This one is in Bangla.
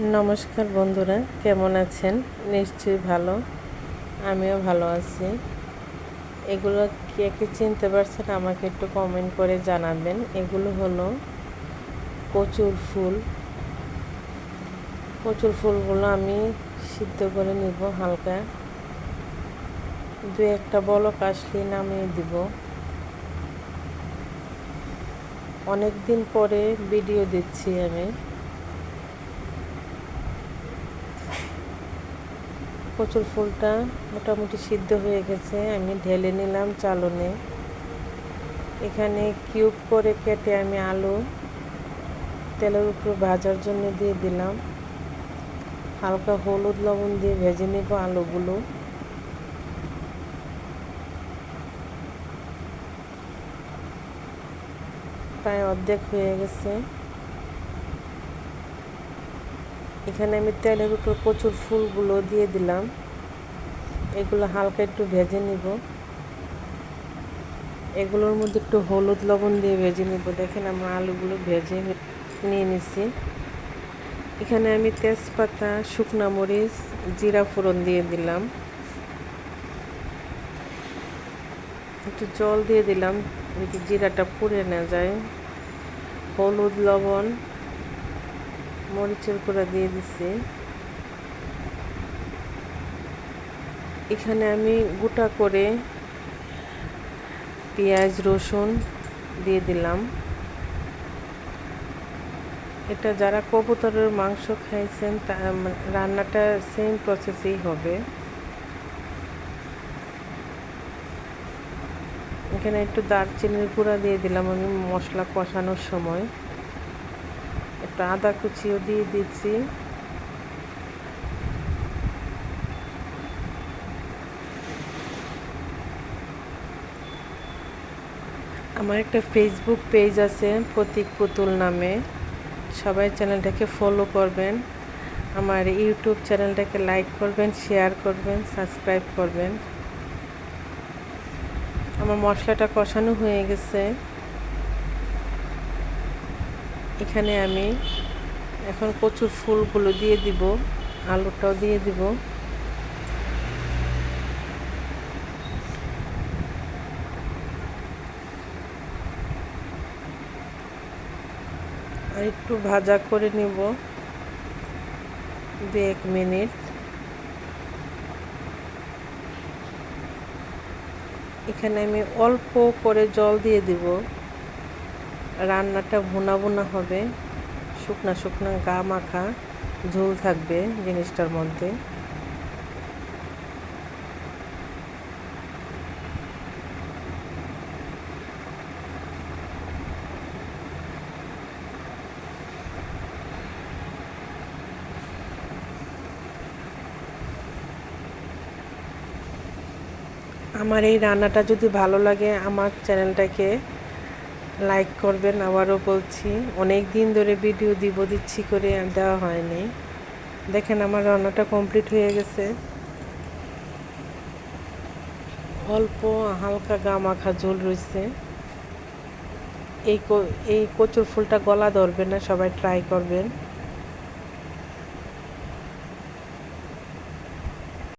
নমস্কার বন্ধুরা, কেমন আছেন? নিশ্চয়ই ভালো। আমিও ভালো আছি। এগুলো কে কে চিনতে পারছেন আমাকে একটু কমেন্ট করে জানাবেন। এগুলো হলো কচুর ফুল। কচুর ফুলগুলো আমি সিদ্ধ করে নিব হালকা। দু একটা বলক আসলে নামিয়ে দিব। অনেক দিন পরে ভিডিও দিচ্ছি আমি। কচুর ফুলটা মোটামুটি সিদ্ধ হয়ে গেছে। আমি ঢেলে নিলাম চালনে। এখানে কিউব করে কেটে আমি আলু তেলের উপরে ভাজার জন্য দিয়ে দিলাম। হালকা হলুদ লবণ দিয়ে ভেজে নেব আলুগুলো। প্রায় অর্ধেক হয়ে গেছে। এখানে আমি তেলের উপর প্রচুর ফুলগুলো দিয়ে দিলাম। এগুলো হালকা একটু ভেজে নিব। এগুলোর মধ্যে একটু হলুদ লবণ দিয়ে ভেজে নিব। দেখেন আমরা আলুগুলো ভেজে নিয়ে নিছি। এখানে আমি তেজপাতা, শুকনা মরিচ, জিরা ফোড়ন দিয়ে দিলাম। একটু জল দিয়ে দিলাম। যদি জিরাটা পুড়ে না যায়। হলুদ লবণ মরিচের গুঁড়া দিয়ে দিছি। এখানে আমি গোটা করে পেঁয়াজ, রসুন দিয়ে দিলাম। এটা যারা কবুতরের মাংস খাইছেন, তা রান্নাটা সেম প্রসেসেই হবে। এখানে একটু দারচিনির গুঁড়া দিয়ে দিলাম আমি মশলা কষানোর সময়। একটু আদা কুচিও দিয়ে দিচ্ছি। আমার একটা ফেসবুক পেজ আছে, প্রতীক পুতুল নামে। সবাই চ্যানেলটাকে ফলো করবেন। আমার ইউটিউব চ্যানেলটাকে লাইক করবেন শেয়ার করবেন সাবস্ক্রাইব করবেন। আমার মশলাটা কষানো হয়ে গেছে। এখানে আমি এখন কচুর ফুলগুলো দিয়ে দিব, আলুটাও দিয়ে দিব। আর একটু ভাজা করে নিব দু এক মিনিট। এখানে আমি অল্প করে জল দিয়ে দিব। রান্নাটা ভুনা ভুনা হবে। শুকনা শুকনা গা মাখা ঝোল থাকবে জিনিসটার মধ্যে। আমার এই রান্নাটা যদি ভালো লাগে, আমার চ্যানেলটাকে লাইক করবেন, আবারও বলছি, অনেক দিন ধরে ভিডিও দিব, দিচ্ছি করে দেওয়া হয়নি। দেখেন আমার রান্নাটা কমপ্লিট হয়ে গেছে। অল্প হালকা গা মাখা ঝোল রয়েছে। এই এই কচুর ফুলটা গলা ধরবে না, সবাই ট্রাই করবেন।